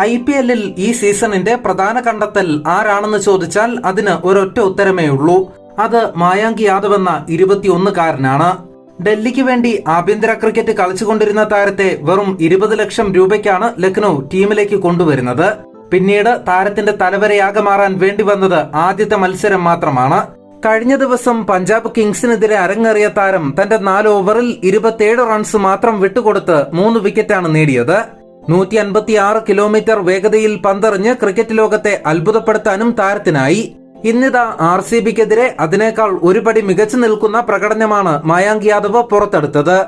I P എല്ലിൽ ഈ സീസണിന്റെ പ്രധാന കണ്ടെത്തൽ ആരാണെന്ന് ചോദിച്ചാൽ അതിന് ഒരൊറ്റ ഉത്തരമേ ഉള്ളൂ. അത് മായാങ്കി യാദവ് എന്ന ഇരുപത്തിയൊന്നുകാരനാണ്. ഡൽഹിക്ക് വേണ്ടി ആഭ്യന്തര ക്രിക്കറ്റ് കളിച്ചുകൊണ്ടിരുന്ന താരത്തെ വെറും ഇരുപത് ലക്ഷം രൂപയ്ക്കാണ് ലക്നൌ ടീമിലേക്ക് കൊണ്ടുവരുന്നത്. പിന്നീട് താരത്തിന്റെ തലവരയാകെ മാറാൻ വേണ്ടി വന്നത് ആദ്യത്തെ മത്സരം മാത്രമാണ്. കഴിഞ്ഞ ദിവസം പഞ്ചാബ് കിങ്സിനെതിരെ അരങ്ങേറിയ താരം തന്റെ നാല് ഓവറിൽ ഇരുപത്തിയേഴ് റൺസ് മാത്രം വിട്ടുകൊടുത്ത് മൂന്ന് വിക്കറ്റാണ് നേടിയത്. നൂറ്റി അൻപത്തിയാറ് കിലോമീറ്റർ വേഗതയിൽ പന്തറിഞ്ഞ് ക്രിക്കറ്റ് ലോകത്തെ അത്ഭുതപ്പെടുത്താനും താരത്തിനായി. ഇന്നിതാ ആർ സി ബിക്കെതിരെ അതിനേക്കാൾ ഒരുപടി മികച്ചു നിൽക്കുന്ന പ്രകടനമാണ് മായാങ്ക് യാദവ് പുറത്തെടുത്തത്.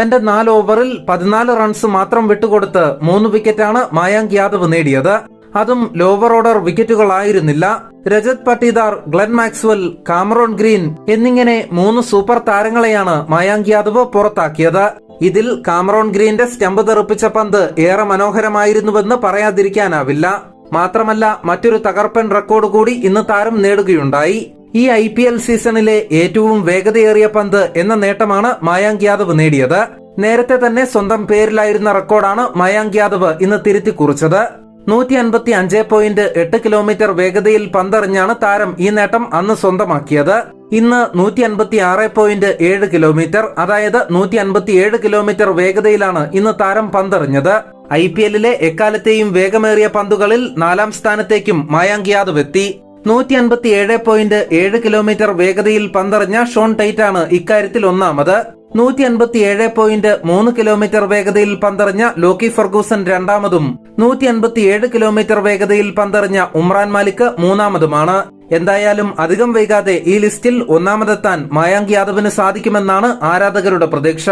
തന്റെ നാല് ഓവറിൽ പതിനാല് റൺസ് മാത്രം വിട്ടുകൊടുത്ത് മൂന്ന് വിക്കറ്റാണ് മായാങ്ക് യാദവ് നേടിയത്. അതും lower order വിക്കറ്റുകളായിരുന്നില്ല. Rajat Patidar Glenn Maxwell Cameron Green എന്നിങ്ങനെ മൂന്ന് സൂപ്പർ താരങ്ങളെയാണ് മായാങ്ക് യാദവ് പുറത്താക്കിയത്. ഇതിൽ കാമറോൺ ഗ്രീന്റെ സ്റ്റംപ് തെറിപ്പിച്ച പന്ത് ഏറെ മനോഹരമായിരുന്നുവെന്ന് പറയാതിരിക്കാനാവില്ല. മാത്രമല്ല മറ്റൊരു തകർപ്പൻ റെക്കോർഡ് കൂടി ഇന്ന് താരം നേടുകയുണ്ടായി. ഈ ഐ പി എൽ സീസണിലെ ഏറ്റവും വേഗതയേറിയ പന്ത് എന്ന നേട്ടമാണ് മായാങ്ക് യാദവ് നേടിയത്. നേരത്തെ തന്നെ സ്വന്തം പേരിലായിരുന്ന റെക്കോർഡാണ് മായാങ്ക് യാദവ് ഇന്ന് തിരുത്തി കുറിച്ചത് നൂറ്റി അൻപത്തി അഞ്ച് പോയിന്റ് എട്ട് കിലോമീറ്റർ വേഗതയിൽ പന്തെറിഞ്ഞാണ് താരം ഈ നേട്ടം അന്ന് സ്വന്തമാക്കിയത്. ഇന്ന് നൂറ്റി അൻപത്തി ആറ് പോയിന്റ് ഏഴ് കിലോമീറ്റർ അതായത് നൂറ്റി അൻപത്തി ഏഴ് കിലോമീറ്റർ വേഗതയിലാണ് ഇന്ന് താരം പന്തെറിഞ്ഞത്. ഐ പി എല്ലിലെ എക്കാലത്തെയും വേഗമേറിയ പന്തുകളിൽ നാലാം സ്ഥാനത്തേക്കും മായാങ്ക് യാദവ് എത്തി. നൂറ്റി അൻപത്തി ഏഴ് പോയിന്റ് ഏഴ് കിലോമീറ്റർ വേഗതയിൽ പന്തെറിഞ്ഞ ഷോൺ ടൈറ്റാണ് ഇക്കാര്യത്തിൽ ഒന്നാമത്. നൂറ്റി അൻപത്തി ഏഴ് പോയിന്റ് മൂന്ന് കിലോമീറ്റർ വേഗതയിൽ പന്തറിഞ്ഞ ലോക്കി ഫർഗൂസൺ രണ്ടാമതും. നൂറ്റി അൻപത്തി ഏഴ് കിലോമീറ്റർ വേഗതയിൽ പന്തറിഞ്ഞ ഉമ്രാൻ മാലിക് മൂന്നാമതുമാണ്. എന്തായാലും അധികം വൈകാതെ ഈ ലിസ്റ്റിൽ ഒന്നാമതെത്താൻ മായാങ്ക് യാദവിന് സാധിക്കുമെന്നാണ് ആരാധകരുടെ പ്രതീക്ഷ